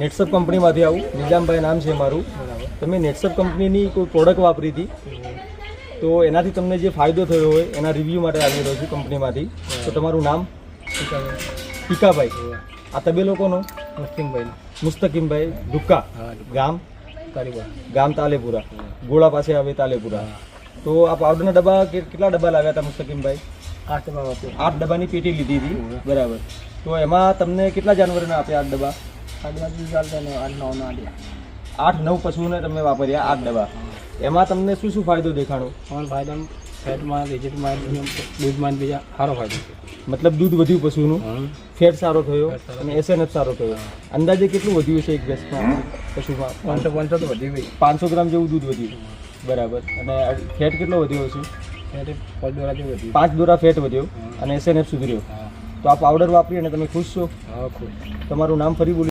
નેટસપ કંપનીમાંથી આવું. નિજામભાઈ નામ છે મારું. તમે નેટસપ કંપનીની કોઈ પ્રોડક્ટ વાપરી હતી? તો એનાથી તમને જે ફાયદો થયો હોય એના રિવ્યૂ માટે આવી રહ્યો છું કંપનીમાંથી. તો તમારું નામ? પીકાભાઈ. આ તબે લોકોનો મુસ્તિમભાઈ મુસ્તકીમભાઈ દુક્કા ગામ? ગામ તાલેપુરા. ગોળા પાસે આવે તાલેપુરા. તો આ પાવડરના ડબ્બા કેટલા ડબ્બા લાવ્યા હતા મુસ્તકીમભાઈ? આઠ ડબ્બા આઠ ડબ્બાની પેટી લીધી હતી. બરાબર. તો એમાં તમને કેટલા જાનવરોને આપ્યા આઠ ડબ્બા? આઠ નવ પશુઓને તમે વાપર્યા આઠ ડબ્બા. એમાં તમને શું શું ફાયદો દેખાણો? પણ ફાયદા ફેટમાં દૂધમાં બીજા સારો ફાયદો. છે મતલબ દૂધ વધ્યું પશુનું? ફેટ સારો થયો અને એસએનએફ સારો થયો. અંદાજે કેટલું વધ્યું છે એક ભેંસમાં પશુમાં? પાંચસો પાંચસો તો વધી ગઈ પાંચસો ગ્રામ જેવું દૂધ વધ્યું. બરાબર. અને ફેટ કેટલો વધ્યો હશે? પાંચ દોરાથી વધી પાંચ દોરા ફેટ વધ્યો અને એસએનએફ સુધર્યો. તો આ પાવડર વાપરી અને તમે ખુશ છો? તમારું નામ ફરી બોલી.